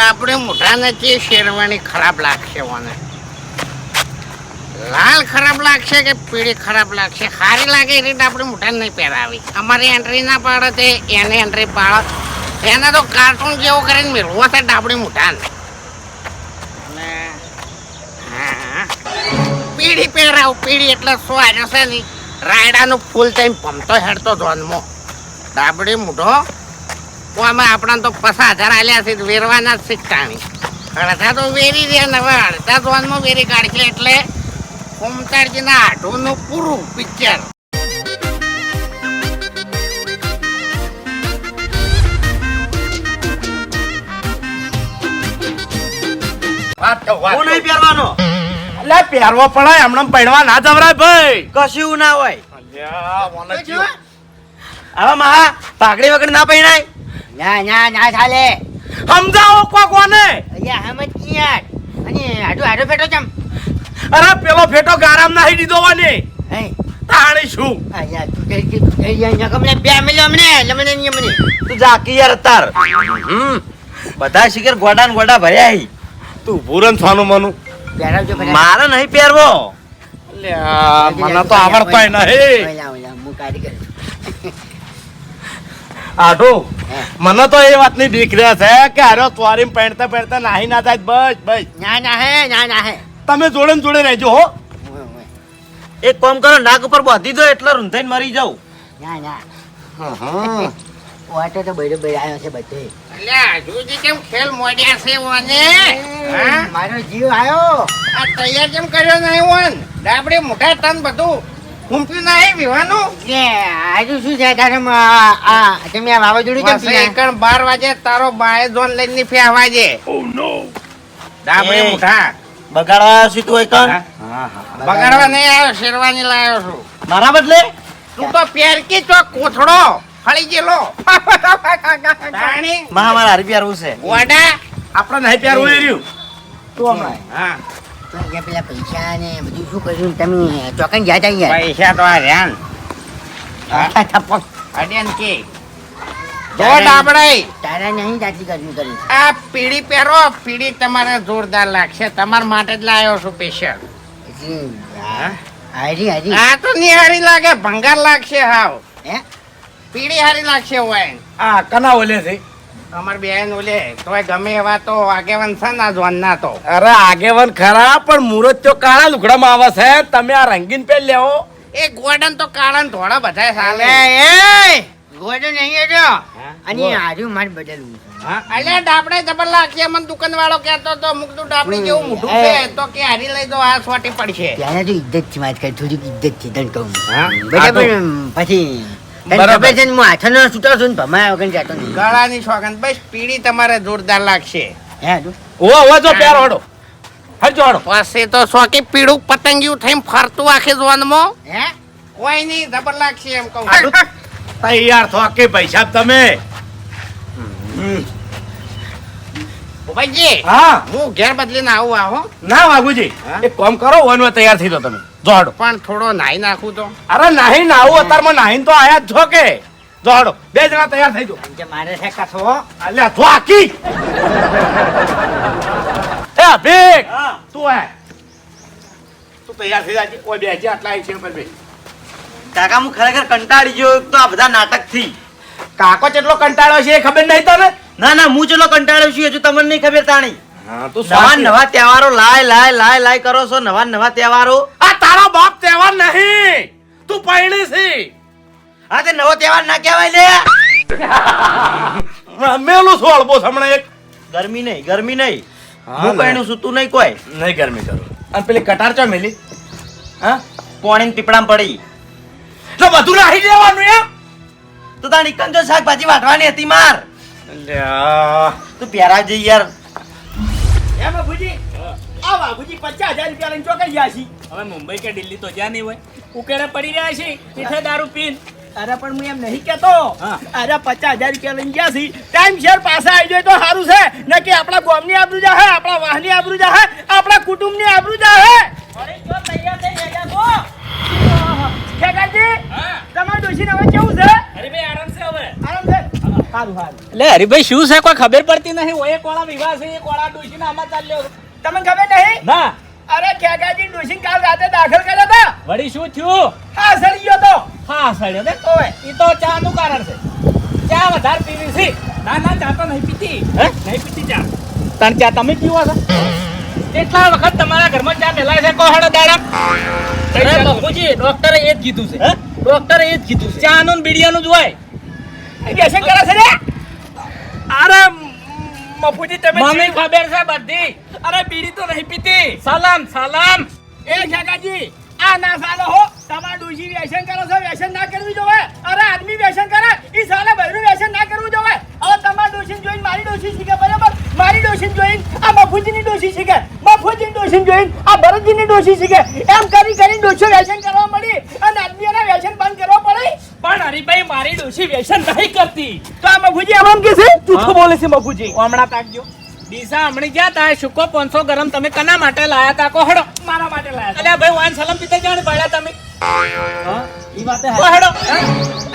ડાબડે મોટા નથી શેરવાની ખરાબ લાગશે મને લાલ ખરાબ લાગશે કે પીળી ખરાબ લાગશે? સારી લાગે એની આપણે મોટા નહીં પહેરાવી. અમારી એન્ટ્રી ના પાડે તે એને એન્ટ્રી પાડે એને તો કાર્ટૂન જેવો કરીને મેળવો છે ડાબડી મોટા અને પીળી પહેરાવ, પીળી એટલે શું આજે છે નહીં રાયડાનું ફૂલ થઈને પમતો હેડતો ધોનમાં. ડાબડી મૂઢો તો અમે આપણા તો પસા હજાર આલ્યા છે વેરવાના જ શીખતાણી અડધા તો વેરી દે ને હવે અડધા ધોનમાં વેરી કાઢશે એટલે કોમતારજીના આઢુનું પૂરું પિક્ચર. હું પહેરવાનો. એટલે પહેરવો પડે હમણાં પહેરવા ના જવરાય ભાઈ. કશું ના હોય. હવે પાઘડી વગર ના પહેરાય? ના ના ના ચાલે સમજાવો કો કોને અહીંયા હમત કી યાર અને આડો આડો બેઠો ચમ અરે પેલો ફેટો ગારામ નાહી દીધો વાની હે તાણી શું અહીંયા તું તું જઈ અહીંયા કમને બે મિલો અમને લમને ની અમને તું જાકી યાર અતાર હમ બધા શિખર ગોડા ને ગોડા ભર્યા હી તું ભૂરન થવાનું મનું ફટાફટ. મારે નહીં પહેરવો અલ્યા, મને તો આવડતાય નહીં આઢો. મને તો એ વાતની બીક રહે છે કે હારો ચોરીમ પહેરતા પહેરતા નાહી ના થાય. બસ બસ. ના ના હે ના ના હે તમે જોડે ને જોડે રહેજો હો. એક કામ કરો નાક ઉપર બાંધી દો એટલે રૂંધાઈને મરી જાઉં. ના ના. વાટો તો બૈરો બૈરો આવ્યો છે બધે. અલ્યા હજુજી કેમ ખેલ મોડ્યા છે ઓને? મારો જીવ આવ્યો. આ તૈયાર કેમ કર્યો નહીં ઓન? ડાબડે મોટા તન બધું. ફૂંપ્યું નહીં વિવાનું કે આજુ શું છે તારે આ આ તમે આ વાવાઝોડું કેમ બસ એકણ બાર વાગે તારો બાય જોન લઈને ની ફે વાજે ડાબડે એ. બગાડવા આવ્યો છું તું હા? બગાડવા નહીં આવ્યો શેરવાની લાવ્યો છું. મારા બદલે? તું તો પેરકી તો કોથળો ફળી ગયેલો. તાણી મહા મારા હારી છે વડા આપણે નહીં રહ્યું. તું હમણાં હા. તો પેલા પૈસા ને બધું શું કર્યું તમે ચોકન ગયા તા યાર પૈસા તો આ રહ્યા આ થપ્પો. અડ્યાન કે. જો ડાબડે તારા નહીં જાતલી કરવી કરી. આ પીળી પહેરો પીળી તમારે જોરદાર લાગશે. તમારા માટે જ લાવ્યો છું સ્પેશિયલ હારી હારી. આ તો નિહારી લાગે ભંગાર લાગશે હાવ. હે? પીળી હારી લાગશે હોય. આ કના ઓલે છે. અમાર બેન ઓલે તોય ગમે એવા તો આગેવાન છે ના જોનના તો. અરે આગેવન ખરા પણ મુરત તો કાળા લુગડામાં આવે છે. તમે આ રંગીન પહેર લેવો એ ગોડન તો કાળા ને ધોળા બધા સાલે એ! ગોડન ગોડો નહીં જો. અને આજુ મારે બદલવું. હા, અલ્યા ડાબડે જબર લાગશે મને દુકાન વાળો કહેતો તો મુકતું ડાબડી જેવું મોઢું છે. તો કે હારી લઈ દો આ સોટી પડશે. ત્યારે તો ઇજ્જતથી વાત કરી થોડીક ઇજ્જતથી તને કહું. હા? બરાબર? પછી બરાબર. છે ને હું છૂટો છું ને ભમાયા વગર જાતો નહીં ગળાની સોગંદ બસ પીળી તમારે જોરદાર લાગશે. હે ઓ ઓ જો પહેર હડો. હજો હડો. પછી તો સોકી પીળું પતંગિયું થઈને ફરતું આખી જોનમાં હે? કોઈ નહીં જબર લાગશે એમ કહું. તૈયાર થો કે પૈસા તમે. ભાઈજી હા. હું ઘેર બદલીને આવું આવો ના બાબુજી? એક કામ કરો વનવા તૈયાર થઈ જાઓ તમે. જો હડો પણ થોડો નાહી નાખું તો. અરે નાહી નાહું અત્યારમાં નાહીને તો આયા જ છો કે? જોડો બે જણા તૈયાર થઈ જાઓ. કે મારે છે કસો અલ્યા તો આકી એ અભિક તું હે તું તૈયાર થઈ જાજે. કોઈ બેજે આટલા આવી છે પર બે કાકા હું ખરેખર કંટાળી ગયો તો આ બધા નાટકથી કાકો કેટલો કંટાળો છે એ ખબર નહીં તને? ના ના હું ચેલો કંટાળ્યો છું હજુ તમને નહીં ખબર તાણી. તું નવા નવા તહેવારો લાય લાય લાય લાય કરો છો નવા નવા તહેવારો. આ તારો બાપ તહેવાર નહીં. તું પૈણી છે. આ તે નવો તહેવાર ના કહેવાય લે. મેલું છું અળબો હમણાં એક. ગરમી નહીં ગરમી નહીં. હા, પૈણું છું તું નહીં કોઈ. નહીં ગરમી કરું. અને પેલી કટાર ચો મેલી? હા? પોણી પીપળામાં પડી. તો બધું નાહી દેવાનું એમ? તો તાણ ઇકન જો શાકભાજી વાટવાની હતી માર. તું પ્યારા જઈ યાર. એમ બાબુજી આ બાબુજી પચાસ હજાર રૂપિયા લઈને ચોકાઈ ગયા છી હવે મુંબઈ કે દિલ્હી તો જ્યાં નહીં હોય ઉકેરે પડી રહ્યા છે પીઠે દારૂ પીન. અરે પણ હું એમ નહીં કેતો હા. અરે પચાસ હજાર રૂપિયા લઈને ગયા છી. ટાઈમ શેર પાછા આવી જાય તો સારું છે. ન કે આપણા ગામની આબરૂ જાહે આપણા વાહની આબરૂ જાહે આપણા કુટુંબની આબરૂ જાહે લે હરિભાઈ તૈયાર થઈ ગયા છો હા. તમારા ડોશીને હવે કેવું છે? અરે આરામ છે હવે. આરામ છે? સારું સારું. હરીભાઈ શું છે? કોઈ ખબર પડતી નહીં ઓય કોળા વિવાહ છે એ ડોશી ના આમાં ચાલ્યો તમને ખબર નહીં? ના. અરે ખેગાજી ડોશીને કાલ રાતે દાખલ કર્યા હતા વળી શું થયું? હા સડી ગયો તો. હા સડ્યો ને? તો ઈ તો ચા નું કારણ છે. ચા વધારે પીવી છે. ના ના ચા તો નહીં પીતી. હે? નહીં પીતી ચા. તણ ચા તમે પીવો છો? કેટલા વખત તમારા ઘરમાં ચા મેલાય છે કોહડો દાડા? અરે બાપુજી ડોક્ટરે એ જ કીધું છે. હે? ડોક્ટરે એ જ કીધું છે. ચા નું બીડિયા નું જ હોય. કરે છે ને? મફુજી તમે મને ખબર છે બધી. અરે બીડી તો નહીં પીતી. સલામ સલામ. એ ખેગાજી આ ના સાલો હો. તમારા ડોશી વ્યસન કરો છો વ્યસન ના કરવી જોવે. અરે આદમી વ્યસન કરે ઈ સાલે બૈરું વ્યસન ના કરવું જોવે. હવે તમારા ડોશીને જોઈને મારી ડોશી શીખે બરાબર? મારી ડોશીને જોઈને આ મફુજીની ડોશી શીખે. મફુજીની ડોશીને જોઈને આ ભરતજીની ડોશી શીખે. એમ કરી કરીને ડોશીઓ વ્યસન કરવા મળી અને આદમીઓને વ્યસન બંધ કરવા પડે. પણ હરીભાઈ મારી ડોશી વ્યસન નહીં કરતી. તો આ મફુજી આમ કે છે? જૂઠું બોલે છે મફુજી હમણાં તાકજો ડીસા હમણી ગયા તા સુકો પાંચસો ગરમ તમે કના માટે લાયા તા? કોહડો મારા માટે લાયા અલ્યા ભાઈ વાન સલમ પીતા જાણ પડ્યા તમે. ઈ વાતે કોહડો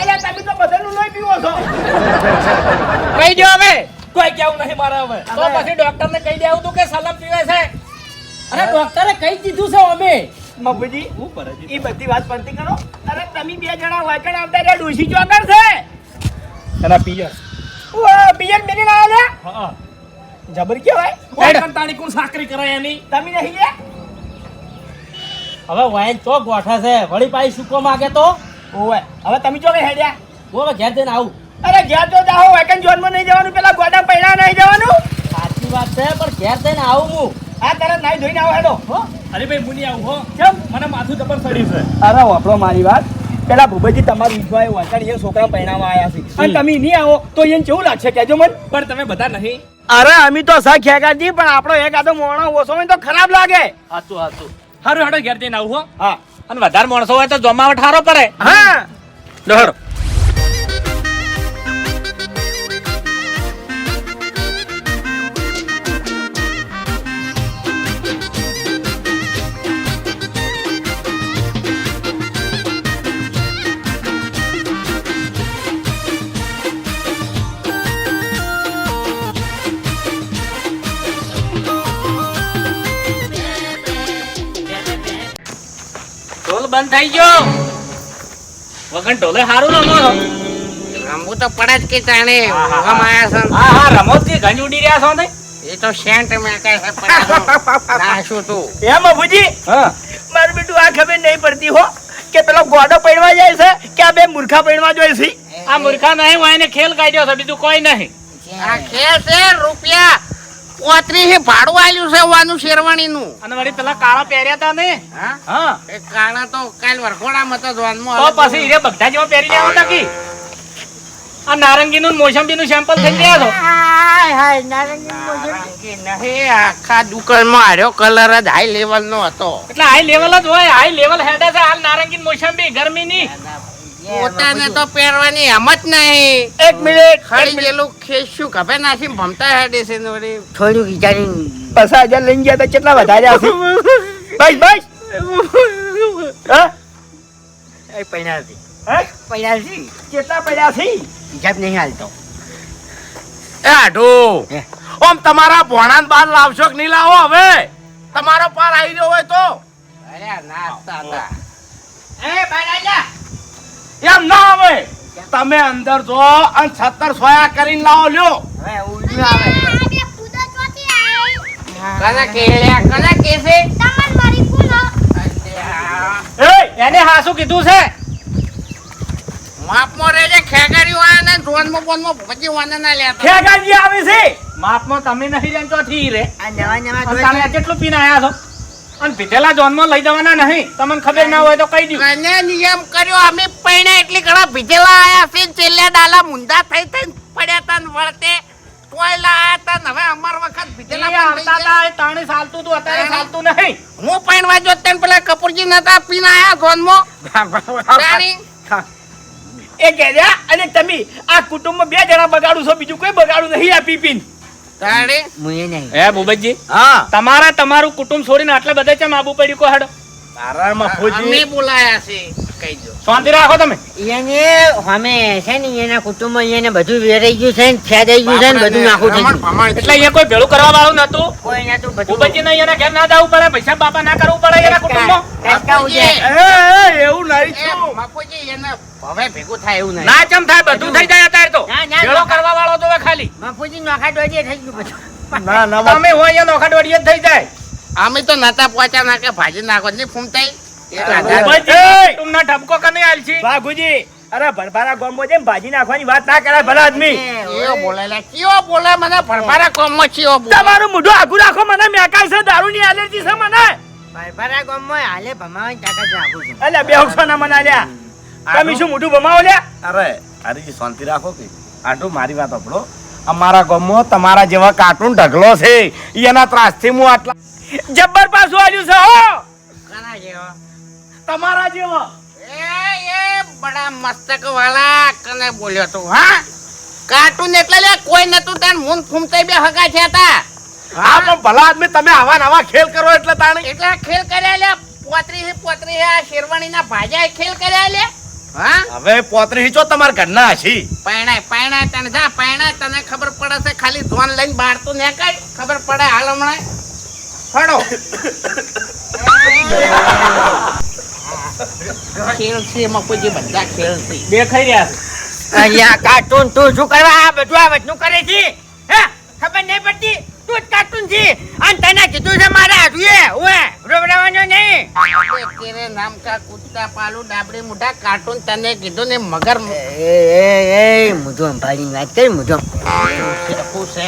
અલ્યા તમે તો બધાનું લોહી પીવો છો. કહી દો હવે. કોઈ કેવું નહીં મારે હવે. તો પછી ડોક્ટર ને કહી દેવું તું કે સલમ પીવે છે. અરે ડોક્ટરે કઈ દીધું છે અમે. મફુજી એ બધી વાત પડતી કરો. અરે તમે બે જણા વાકણ આવતા રહ્યા ડોશી ચોકર છે. એના પિયર. ઓ પિયર મેરી ના આલે હા. જબર કેવાય વાયકણ તાણી કોણ સાકરી કરાય એની? તમે નહીં લે હવે વાયન તો ગોઠા છે. વળી પાછી સુકો માગે તો? ઓવે હવે તમે ચોકે હેડ્યા. હું હવે ઘેર જઈને આવું. અરે ઘેર તો જાઓ વાકણ જોનમાં નહીં જવાનું પેલા ગોડા પૈડા નહીં જવાનું. સાચી વાત છે પણ ઘેર જઈને આવું હું. આ તરત નાઈ ધોઈને આવો હેડો હો. અરે ભાઈ મુની આવું હો. કેમ? મને માથું જબર સડ્યું છે. અરે વાપરો મારી વાત. પેલા ભૂપતજી તમારી ઈચ્છવાએ વાંચણ એ છોકરા પૈણામાં આવ્યા છે. અને તમે નહીં આવો તો એને કેવું લાગશે? કેજો મને. પણ તમે બધા નહીં. અરે અમે તો સા ખેગાજી પણ આપણો એક આદો મોણો ઓછો હોય તો ખરાબ લાગે. સાચું સાચું હારું હેડો ઘેર જઈને આવું હો. હા. અને વધારે માણસો હોય તો જમાવટ હારો પડે. હા. હેડો બંધ થઈ ગયો. વગન ઢોલે સારું રમો. રમવું તો પડે જ કે જાણે ભોગમ આયા છો હા હા રમો જ કે ગંજ ઉડી રહ્યા છો ને? એ તો સેન્ટ મેકે છે ના શું તું? એમ અભુજી હા. મારું બેટું આ ખબર નહીં પડતી હો કે પેલો ગોડો પડવા જાય છે કે આ બે મૂર્ખા પડવા જાય છે? આ મૂર્ખા નહીં હોય એને ખેલ કાઢ્યો છે બીજું કોઈ નહીં. આ ખેલ છે રૂપિયા. પોત્રીસ ભાડું આલ્યું છે વાનું શેરવાણીનું. અને વળી પેલા કાળા પહેર્યા હતા ને? હા? હા. એ કાળા તો કાલ વરઘોડામાં તો જોનમાં તો પછી હીરે બગડા જેવા પહેરી લેવા હતા કી આ નારંગીનું મોસંબી નું સેમ્પલ થઈ ગયા છો? હાય નારંગી નારંગી આખા દુકાનમાં હાર્યો કલર જ હાઈ લેવલ નો હતો. એટલે હાઈ લેવલ જ હોય હાઈ લેવલ હેડે છે હાલ નારંગી ને મોસંબી ગરમીની. પોતાને તો પહેરવાની હિંમત નહીં. એક મિનિટ ખાલી પેલું ખેસ્યું ખભે નાખી ભમતા હેડે છે થોડું વિચારી પચાસ હજાર લઈને ગયા તો કેટલા વધારે છે બસ બસ. હા? એ હે? પૈણા કેટલા પડ્યા હિસાબ નહીં હાલતો. એ આઢું. ઓમ તમારા ભોણાન બાર લાવશો કે નહીં લાવો હવે? તમારો પાર આવી રહ્યો હોય તો? અરે હતા. એ એમ ના આવે. તમે અંદર જો અને છત્તર સોયા કરીને લાવો લ્યો. હવે ઉડ્યું આવે. કના કેળ્યા કના કેસે અલ્યા, એને હાસુ કીધું છે? માપમાં રહેજે ખેગારી વાળા ને જોનમાં બોનમાં ભજી વાના ના લેતા ખેગાજી આવે છે? માપમાં તમે નહીં જાણથી રે આ નવા નવા તમે કેટલું પીને આયા છો? અને પીધેલા જોનમાં લઈ જવાના નહીં. તમને ખબર ના હોય તો કહી દઉં અને નિયમ કર્યો અમે પૈણા એટલી ઘણા ભીજેલા આયા છે છેલ્લા ડાલા મુંડા થઈ થઈ પડ્યા તા ને વળતે. કોયલા આયા તા ને હવે અમાર વખત થઈ આવતા. હતા, એ તાણે ચાલતું હતું અત્યારે ચાલતું નહીં. હું પૈણવા જો તેન પેલા કપૂરજી નતા પીને આયા જોનમાં. એ કહેજા અને તમે આ કુટુંબ બે જણા બગાડું છો બીજું કોઈ બગાડું નહીં આ પીપીન. હે તમારા તમારું કુટુંબ છોડીને આટલા બધા ચમ આબુ પડ્યું કો હેડો તારા અમે મફુજી બોલાયા છે. કહી દો. શાંતિ રાખો તમે. એને અમે છે ને એના કુટુંબમાં એને બધું વેરાઈ ગયું છે ને ફેદાઈ ગયું છે ને બધું નાખું થઈ રમણ ગયું. ભમણ એટલે અહીંયા કોઈ ભેળું કરવા વાળું નતું કોઈ નતું બધું ઉબજી નહીં એના ઘેર ના જવું પડે પૈસા બાપા ના કરવું પડે એના કુટુંબમાં? ટચકા ઉડે. એ, એ, એવું નહીં છું બાપુજી એને હવે ભેગું થાય એવું નહીં. ના ચમ થાય બધું થઈ જાય અત્યારે તો. ના, ના, ભેળો કરવા વાળો તો ખાલી. બાપુજી નોખા થઈ ગયું બધું. ના ના તમે હોય નોખા દોડીએ થઈ જાય. અમે તો નતા પહોંચ્યા ના કે ભાજી નાખો નહીં ફૂમતાઈ એ રાધા- ઉબજી ઠપકો કને આલશી વાઘુજી અરે ભરભારા ગોમમાં જઈને ભાજી નાખવાની વાત ના કરાય ભલા આદમી. ચિયો બોલેલા ચિયો બોલે મને ભરભરા કોમમાં ચિયો બોલે. તમારું મોઢું આગું રાખો મને મેકાય છે દારૂની એલર્જી છે મને. પરપરા ગામમાં હાલે ભમાવાની તાકાત રાખું છું. એટલે બે ના મના લ્યા તમે શું મોઢું ભમાવો લ્યા? અરે હરીજી શાંતિ રાખો કે. આટલું મારી વાત આપણો અમારા ગામમાં તમારા જેવા કાર્ટૂન ઢગલો છે. એના ત્રાસથી હું આટલા જબ્બર પાછું આવ્યું છે હો! કના જેવો? તમારા જેવો. એ એ બડા મસ્તક વાલા કને બોલ્યો તું હા? કાર્ટૂન એટલે લે કોઈ નતું તાન મૂન ફૂમતે બે હગા છે તા. હા પણ ભલા આદમી તમે આવા નવા ખેલ કરો એટલે તાણે. એટલે ખેલ કર્યા લે પોતરી હે પોતરી હે આ શેરવાણી ના ભાજા ખેલ કર્યા લે હા? હવે પોતરી હિચો તમારા ઘરના હશી. પૈણા પૈણા તને જા પૈણા તને ખબર પડે છે ખાલી ધોન લઈને બહાર તો ને કઈ ખબર પડે હાલ હમણાં. ફળો ખેલ છે એમાં કોઈ બધા ખેલ છે દેખાઈ રહ્યા છે. અહીંયા કાર્ટૂન તું શું કરવા? આ બધું આ વચનું કરે છે? હે? ખબર નહીં પડતી? તું જ કાર્ટૂન છે. અને તને કીધું છે મારા હાથુએ ઓએ રોવડાવવાનો નહીં. અબે તેરે નામ પાલુ ડાબડી મુઢા કાર્ટૂન તને કીધું ને મગર એ એ એ મુજો અંભાની વાત કરી મુજો. ખુશ છે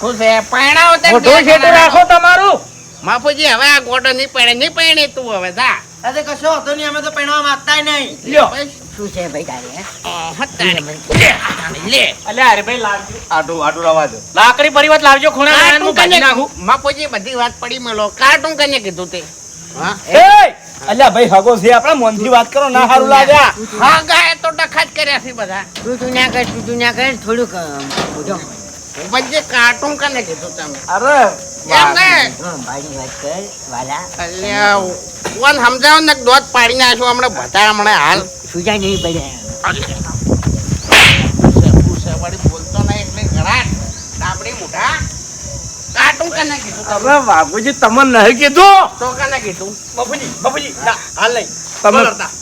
ખુશ છે પૈણાઓ તને મોઢું છેટું રાખો તમારું. માફુજી હવે આ ગોડો નહીં પડે નહીં પડે તું હવે જા. અરે કશો હતો નહીં અમે તો પહેણવા માંગતા નહીં. લ્યો. શું છે ભાઈ તારે લે. હત્તાણી અરે ભાઈ લાવજો રવા દો. લાકડી ખૂણા બધી વાત પડી મળો. કાર્ટૂન કને કીધું તે? હા? એ અલ્યા ભાઈ હગો છે આપણે મનથી વાત કરો ના સારું લાગ્યા હા ગાય તો ડખા કર્યા છે બધા. તું તું ના કર તું તું ના કર થોડુંક બજે. કાર્ટૂન કને કીધું તમે? અરે એમ ને ભાઈ વાત કર વાલા. અલ્યા કોણ સમજાવો ને દોધ પાડી નાખ્યો હમણાં બધા હમણાં હાલ. સુજા નહીં પડે. અલ્યા. પૂછે, પૂછે, વળી બોલતો નહીં એટલે ઘરાટ. ડાબડી મુઢા. કાર્ટૂન કને કીધું તમે? અરે બાપુજી તમને નહીં કીધું? તો કને કીધું? બાપુજી બાપુજી હાલ નહીં. તમે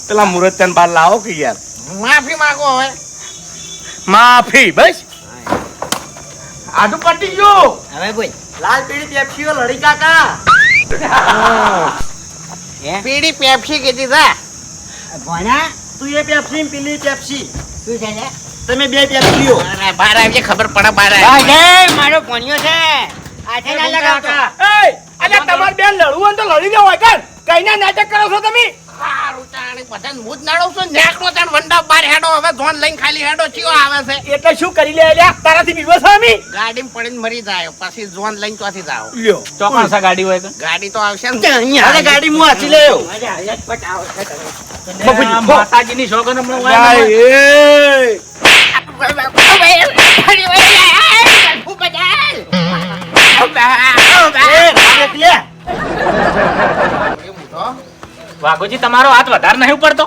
પેલા મુરત ત્યાં બાર લાવો કે યાર? માફી માંગો હવે. માફી બસ. આટલું પટી ગયું. હવે ભાઈ લાલ પીળી પેપ્સીઓ લડી કાકા. પીડી પેપ્સી કીધી તા. ભણ્યા તું એ પેપ્સી પેલી પેપ્સી. શું છે લે? તમે બે પેપ્સીઓ અરે બહાર આવજે ખબર પડે બહાર. ભાઈ મારો ભણ્યો છે. આજે ના લગાવતો. એ અલ્યા તમારે બેન લડવું હોય તો લડી લેવો હોય. કાન કઈના નાટક કરો છો તમે? હારું તાણી બધાને હું જ નડું છું. નેકળો તાણ વંડા બહાર હેડો હવે ધોન લઈને ખાલી હેડો ચિયો આવે છે એટલે શું કરી લે અલ્યા તારાથી બીવો છો ગાડીમાં પડીને મરી જાય પછી જોન લઈને ત્યાંથી લ્યો ચોકણસા ગાડી હોય તો ગાડી તો આવશે ને અરે ગાડી હું માતાજીની શોખન હમણાં વાઘોજી તમારો હાથ વધારે નહીં ઉપડતો.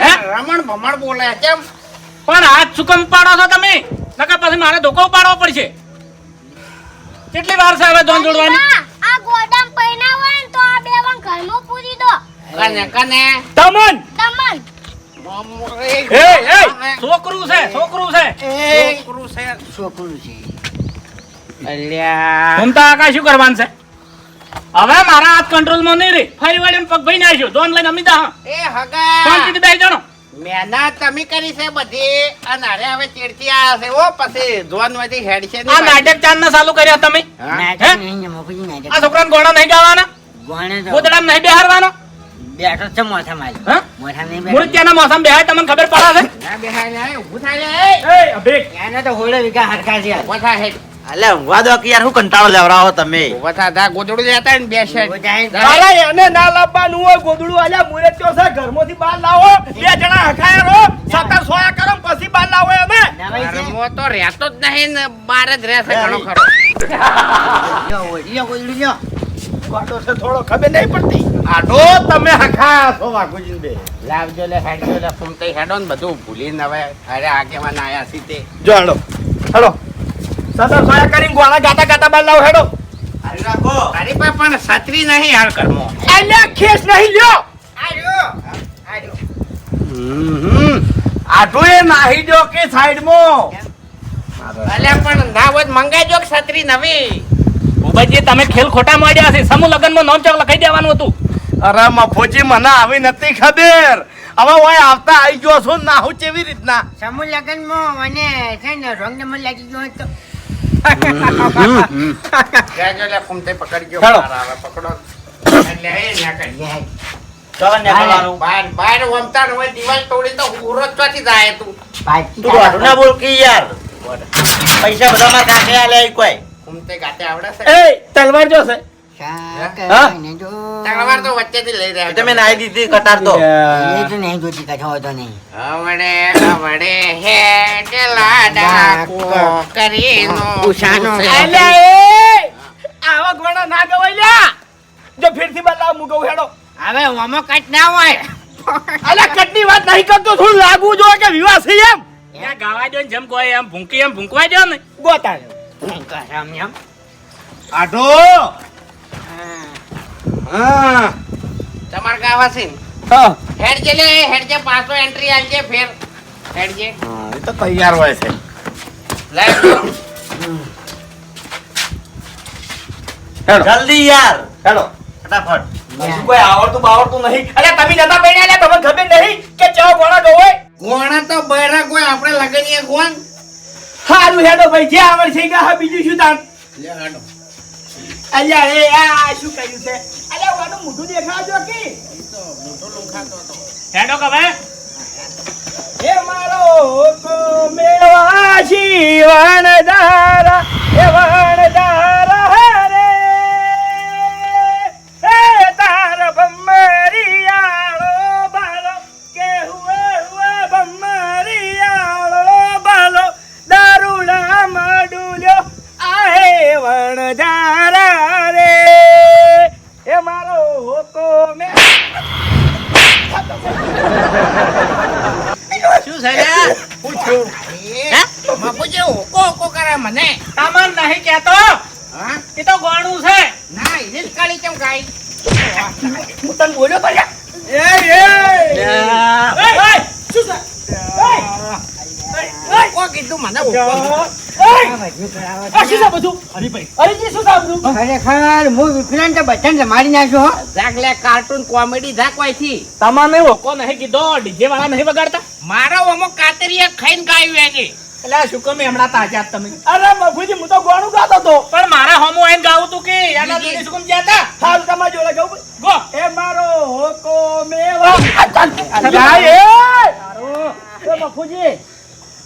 હે? રમણ ભમણ બોલે કેમ? પણ હાથ સુકમ પાડો છો તમે? નકર પછી મારે ધોકો ઉપાડવો પડશે. કેટલી વાર છે હવે દોન જોડવાની? આ ગોડામ પૈના હોય ને તો આ બે વાં ઘરમાં પૂરી દો. કને કને? તમન તમન એ એ છોકરું છે છોકરું છે. છોકરું છે છોકરું છે. અલ્યા. ઘૂમતા આકાશ શું કરવાનું છે? હવે મારા હાથ કંટ્રોલમાં નહીં રે ફરી વળીને પગ ભાઈ નાખ્યો દોન લઈને અમી દા એ હગા. શાંતિથી બે જણો? મહેનત તમે કરી છે બધી. અને અરે હવે ચીડતી આ છે. ઓ પછી જોનમાંથી હેડ છે આ નાટક ચાંદ ના ચાલુ કર્યા તમે. ને આ છોકરાને ગોળા નહીં ગાવાના? ગોણે નહીં બેહારવાનો બેઠો છે મોથા મારી. મોથા નહીં બેઠો. મૂર્તિયાના મોથા બેહાય તમને ખબર પડે છે? ના બેહાય ને ઊભું થાય એ. અભિક. એને તો હોળે વિકા હરકા છે મોથા હેડ. અલે ઊંઘવા દો કે યાર હું કંટાળો લેવરાવો તમે. ઊભા થા થા ગોદડું લેતા ને બે શેડ ઊભો એને ના લાવવાનું હોય ગોદડું આલે મુરે ત્યો છે ઘરમાંથી બહાર લાવો. બે જણા હખાયા રો સતર સોયા કરો પછી બહાર લાવો અમે નવાઈ તો રહેતો જ નહીં ને બહાર જ રહેશે ઘણો ખરો. લ્યો, ગોદડું લ્યો. ગોડો છે થોડો ખબર નહીં પડતી. આટો તમે હખા છો વાઘુજી બે. લાવજો લે હેડજો લે ફૂમતે હેડો ને બધું ભૂલીને હવે અરે આગેવાન આયા સી તે. જો હેડો હેડો સદર સોયા કરીને ગોળા ગાતા ગાતા બાર લાવો હેડો. અરે રાખો. અરે પાસે પણ છત્રી નહીં હાલ કરમો. અલ્યા ખેસ નહીં લ્યો. આટો એ નાહી જો કે સાઈડમાં. અલે પણ ના હોય મંગાઈજો કે છત્રી નવી. ભૂપતજી તમે ખેલ ખોટા માંડ્યા છે સમૂહ લગનમાં નોમ ચોક લખાઈ દેવાનું હતું. અરે મફોજી મને આવી નથી ખબર. હવે ઓય આવતા આવી ગયો છું. નાહું કેવી રીતના? સમૂહ લગનમાં મને છે ને રોંગ નંબર લાગી ગયો હતો. પૈસા બધા માં કાકે આલે કોઈ. તલવાર જો છે તો વચ્ચેથી લઈ રહ્યા તમે નાઈ દીધી કટાર તો નહીં જોતી કથા તો નહીં હવડે હવડે હેડ લાડા કો કરીનો ઉષાનો. અલ્યા આવા ગોળા ના ગવાય લ્યા જો ફેરથી બદલાવ મુગવ હેડો હવે ઓમો કટ ના હોય અલ્યા કટની વાત નહીં કરતો થોડું લાગવું જોઈએ કે વિવાહ છે એમ ત્યાં ગાવા દો જેમ કોઈ એમ ભૂંકી એમ ભૂંકવા દો ને ગોતા આટો હા. તમાર ગાવા છે હા. હેડ જે લે હેડ જે પાછો એન્ટ્રી આલજે ફેર. હેડ જે. હા, એ તો તૈયાર હોય છે. લાઈટ. હેડો. જલ્દી યાર. હેડો. ફટાફટ. હજુ કોઈ આવડતું બાવડતું નહીં. અરે તમે નતા બેણ્યા લ્યા તમને ખબર નહીં કે ચા ગોળા હોય? ગોણા તો બૈરા કોઈ આપણે લગનીએ કોણ? હારું હેડો ભાઈ જે આવડશે છે ગાહ બીજું શું તાન લે હેડો. અલ્યા એ આ શું કર્યું છે? અલ્યા વાનું મોઢું દેખાડજો કે? હેડો કે હવે? હે મારો મેવા શિવણ દારા હે વણ દારા હરે હે તાર બમ્મરિયાળો બાલો કે હુએ હુએ બમ્મરિયાળો બાલો દારૂડા મડુલ્યો આહે વણ દારા રે હે મારો કો મે શું છે લે બાપુજી ઓકો ઓકો કરે મને. તામન નહીં કહેતો? હા? એ તો ગોણું છે. ના એને જ કાળી કેમ ગાઈ હું તને બોલ્યો તો. એ શું છે? કીધું મને ઓકો ખરેખર હું વિકલાંગ બધાને મારી નાખ્યો હો. જાક કાર્ટૂન કોમેડી જાકથી તમાને ઓકો નહીં કીધો? ડીજે વાળા નહીં વગાડતા? મારો અમુક કાતરિયા ખાઈને ગાયું એને. એટલે શું કમે? હમણાં તાજા તમે. અરે મફુજી, હું તો ગોળું ગાતો તો. પણ મારા હોમો આઈને ગાવું તું કે એના જોડે શું કેમ ગયા હાલ તમારા જોડે ગાઉં? ગો. એ મારો હોકો મેવા. એ મફુજી,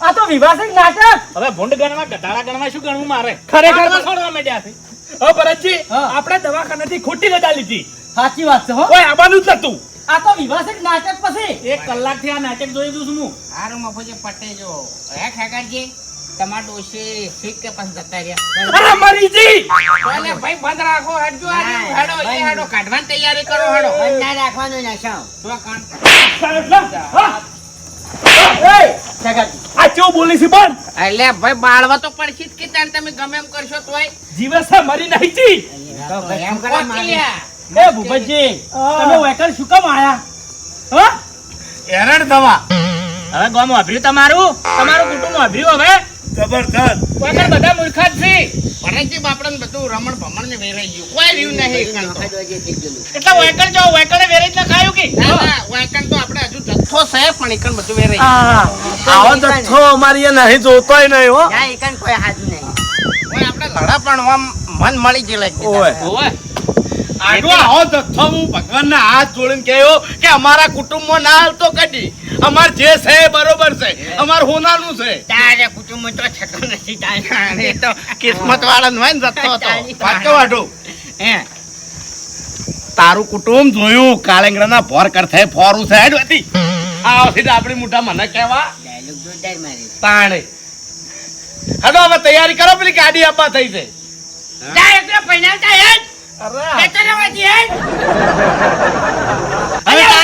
આ તો વિવાસિક નાટક. હવે ભૂંડ ગણવા ગટાળા ગણવા શું ગણવું મારે? ખરેખર. છોડવા માંડ્યા છે. હો ભરતજી. આપણે દવાખાનાથી ખોટી રજા લીધી. સાચી વાત છે હો. ઓય આબાનું જ નતું. આ તો વિવાસિક નાટક પછી. એક કલાકથી આ નાટક જોઈ દઉં છું હું. હારું મફુજી પટે જો. હે ખેગાજી તમાર ડોશી શીખ કે પણ જતા રહ્યા? અરે મરીજી બોલે ભાઈ બંધ રાખો હટજો. હેડો એ હેડો કાઢવાની તૈયારી કરો હેડો. બંધ ના રાખવાનું નશો તો કાન. હા. એ, આ કેવું બોલી છે પણ? એટલે ભાઈ બાળવા તો પડશે જ કે તાર તમે ગમે એમ કરશો તોય. જીવસ મરી નહીં છી એમ કરે મારી. એ ભૂપતજી તમે વેકર શું કામ આયા? હ? એરડ દવા. હવે ગોમ વાભર્યું તમારું? તમારું કુટુંબ વાભર્યું હવે? જબરદસ્ત. વગર બધા મૂર્ખા જ છે. પરણજી બાપડાને બધું રમણ ભમણ ને વેરાઈ ગયું. કોઈ રહ્યું નહીં એટલે વેકણ જો વેકણે વેરી ના ખાયું કે? ના ના તો આપણે હજુ જથ્થો છે પણ એકણ બધું વેરાઈ આવો જથ્થો અમારી નહીં જોતોય નહીં હો. ના કોઈ હાજુ નહીં. ઓય આપણે લડા પણ આમ મન મળી ગયેલા. ઓય. આવો જથ્થો હું ભગવાનના હાથ જોડીને કહ્યો કે અમારા કુટુંબમાં ના હાલતો કદી. અમાર જે છે બરોબર છે. અમાર હોનાનું છે. તારે કુટુંબ તો છતો નથી તારે તો કિસ્મત વાળા હોય ને જતો હતો વાંચો વાંચો. હે. તારું કુટુંબ જોયું કાળેંગડાના ભોર કરથે ફોરું છે હેડ હતી આ સીધા આપણી મોટા મને કહેવા. ડાયલોગ જોરદાર મારી તાણે. હડો હવે તૈયારી કરો પેલી ગાડી આપવા થઈ છે. હેડ.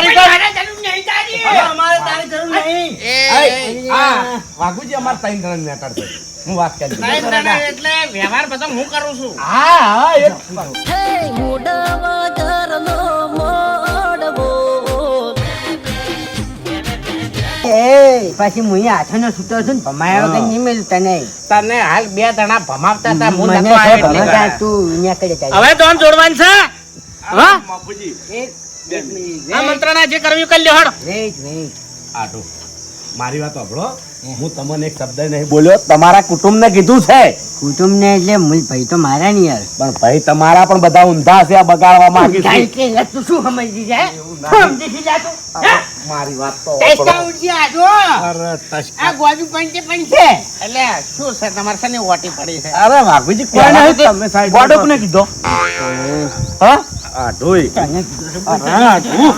જતો હવે તારી કોઈ અમારે તારી જરૂર નહીં. એ હા વાઘુજી અમાર ત્રણ જણ મેટર છે હું વાત કરી દઉં. ત્રણ જણા એટલે વ્યવહાર બધો હું કરું છું. હા હા એ એ પાછી હું હાથનો છૂટો છું ને ભમાયા વગર નહીં મેલું તને. તને હાલ બે જણા ભમાવતા હતા હું નતો આવ્યો. તો અહીંયા કરી જાય હવે તો આમ જોડવાનું છે? હા? બાપુજી. આ મંત્રણા જે કરવી કરી લ્યો હળ વેઇટ વેઇટ આટો મારી વાત સાંભળો. હું. તમને એક શબ્દ નહીં બોલ્યો તમારા કુટુંબને કીધું છે. કુટુંબ ને એટલે ભાઈ તો મારા નહીં યાર. પણ ભાઈ તમારા પણ બધા ઊંધા છે આ બગાડવા માંગી છે. તું શું સમજી જાય સમજી જા મારી વાત તો ટેસ્ટા ઉડજી આજો અરે આ ગોજુ પંચે પંચે એટલે શું છે તમારે ઓટી પડી છે. અરે વાઘુજી કોઈ તમે સાઈડ ગોડો કીધો. હા? આ ઢોઈ આ ઢોઈ.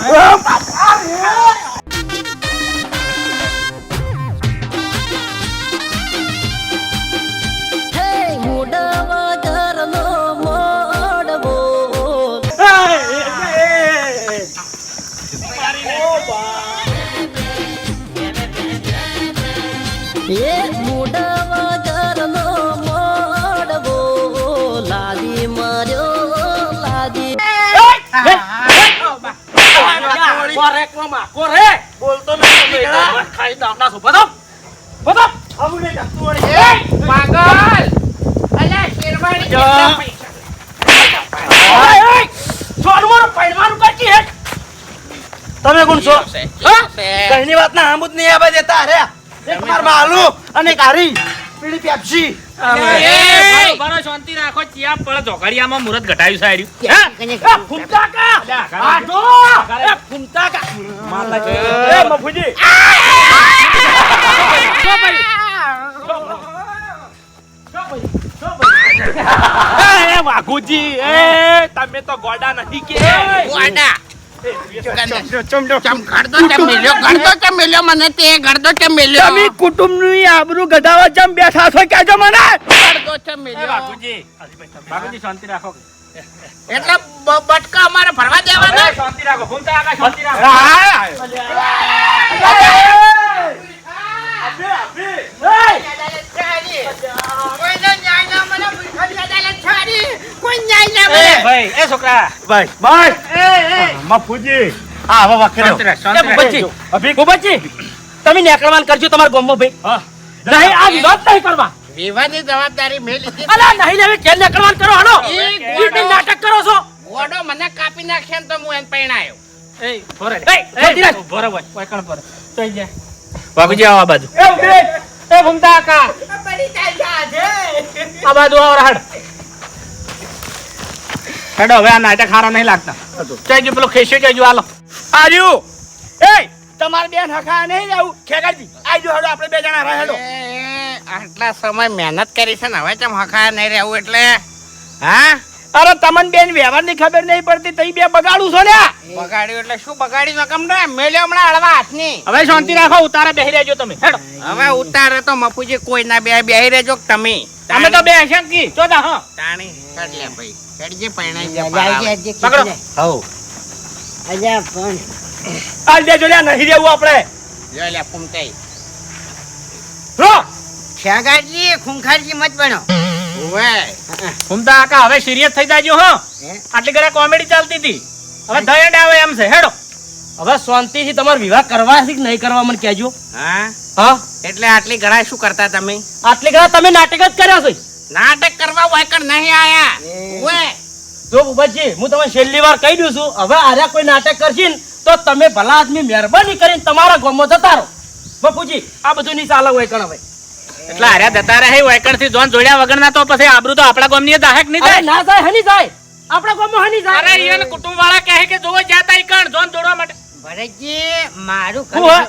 કઈની વાત ના આમુદ નહીં આવે દેતા અરે એક માર માલુ અને કારી પીળી પેપ્સી શાંતિ રાખો ચિયા પડે ચોઘડિયામાં મુહૂર્ત ઘટાયું છે આર્યું. હે? કને અલ્યા, ઘણા- એ મફુજી એ, એ, વાઘુજી એ તમે તો ગોડા નથી કે ગોડા. ચમ ગળદો ચમ મેલ્યો, ગળદો ચમ મેલ્યો મને તે ગળદો ચમ મેલ્યો. તમે કુટુંબની આબરૂ ગધાવા જેમ બેઠા છો કહેજો મને. ચમ શાંતિ રાખો. એટલે બટકા અમારે ભરવા દેવાના? શાંતિ રાખો. ઘૂમતા આગા શાંતિ રાખો. ના. કોઈ ન્યાય ના મળે. ભાઈ એ છોકરા. ભાઈ ભાઈ. મફુજી હા હવે વખત શાંતિ રાખ, શાંતિ રાખ. ભૂપતજી, ભૂપતજી, તમે નેકળવાન કરજો તમારા ગામમાં ભાઈ. નહીં આ વિરોધ નહીં કરવા. વિવાદની જવાબદારી મેં લીધી. અલા નહીં લેવી ખેલ નેકળવાન કરો? હાલો એ નાટક કરો છો. ગોડો મને કાપી નાખે ને તો હું એને પરણાયો. એ ભોરે. એ, શાંતિ ભોરે ભાઈ વાયકણ ભોરે. તો જાય વાઘુજી આવો આ બાજુ. એ ઊભી રહે. એ ઘૂમતા આકા આ બાજુ આવો રાડ હેડો હવે આ નાટક હારા નહીં લાગતા. ચાઈ પેલો ખેસ્યો ચાઈ હાલો. આજુ એ! તમારે બેન હકા નહીં જાવું ખેગાજી આજો હેડો આપણે બે જણા રહે હેડો. આટલા સમય મહેનત કરી છે ને હવે કેમ હખાયા નહીં રહેવું એટલે? હા? અરે તમને બેન વ્યવહારની ખબર નહીં પડતી તઈ બે બગાડું છો ને બગાડ્યું એટલે શું બગાડી કમ ને મેલ્યો હમણાં હળવા હાથની. હવે શાંતિ રાખો ઉતારે બેહી રહેજો તમે. હેડો. હવે ઉતારે તો મફુજી કોઈ ના બે બેહી રહેજો કે તમે. અમે તો બે હશે કી. દા હા. તાણી લે ભાઈ. ચડજે પરણાઈ જા, જા જા, જા. જા, પકડો. ખીચી અજા અલ્યા પણ આજ બે જોડ્યા નહીં રહેવું આપણે. જો લે ફૂમતાઈ. રો. ખેગાજી ખુંખારજી મત બનો. ઓવે ઘૂમતા આકા હવે સિરિયસ થઈ જાજો હો. આટલી ઘરે કોમેડી ચાલતી હતી. હવે ધયડ આવે એમ છે. હેડો. હવે શાંતિથી તમારો વિવાહ કરવા છે કે નહીં કરવા મને કહેજો. હા? હા? એટલે આટલી ઘણા શું કરતા તમે? આટલી ઘણા તમે નાટક જ કર્યા છો. નાટક કરવા વાયકર નહીં આયા? ઓવે જો ભૂપતજી હું તમને છેલ્લી વાર કહી દઉં છું હવે આર્યા કોઈ નાટક કરશે ને તો તમે ભલા આદમી મહેરબાની કરીને તમારા ગામમાં જતા રહો. બપુજી આ બધું નહીં ચાલે હોય કણ હવે. એટલે હાર્યા જતા રહે વાયકણથી જોન જોડ્યા વગર ના તો પછી આબરૂ તો આપણા ગામની દાહક નહીં થાય. ના જાય હની જાય. આપણા ગામમાં હની જાય. અરે ઈવન કુટુંબ વાળા કહે કે જોવો જાતા ઈકણ જોન જોડવા માટે. ભરતજી મારું હે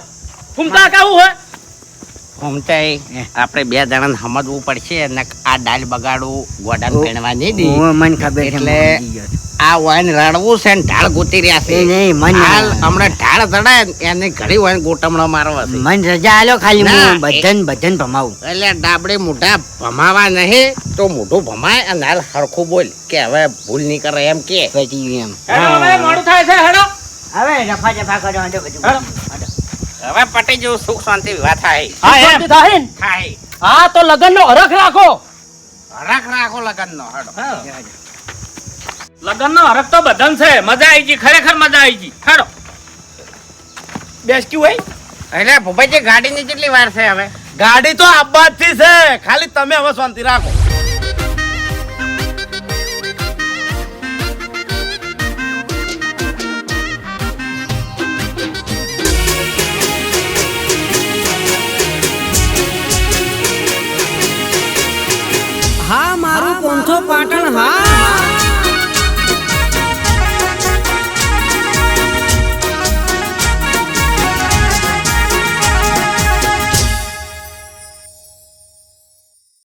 ફૂમતા કાવું હે? ફૂમતાઈ આપણે બે જણાને સમજવું પડશે અને આ ડાલ બગાડવું ગોડાને પહેણવા નહીં. દી મને ખબર એટલે. આ વાઈન રડવું છે ને ઢાળ ગોતી રહ્યા છે. નહીં, મન- હાલ હમણાં ઢાળ ચડાય એને ઘડી વાઈન ગોટમણો મારવા છે. મન રજા આલો ખાલી બધન બધન ભમાવું. એટલે ડાબડે મોઢા ભમાવા નહીં તો મોઢું ભમાય અને હાલ સરખું બોલ કે હવે ભૂલ નહીં કરે એમ કે. પછી એમ. હવે મોડું થાય છે હેડો. હવે રફા જફા કરો બધું. હવે પટી જેવું સુખ શાંતિ વિવાહ થાય. હા એમ. થાય. થાય. હા તો લગન નો હરખ રાખો. હરખ રાખો લગનનો હડો. લગન નો હરખ તો બધન છે. મજા આવી ગઈ ખરેખર મજા આવી ગઈ. હડો. બેસકી હોય? એટલે ભૂપાજી ગાડીની કેટલી વાર છે હવે? ગાડી તો આબાદથી છે. ખાલી તમે હવે શાંતિ રાખો.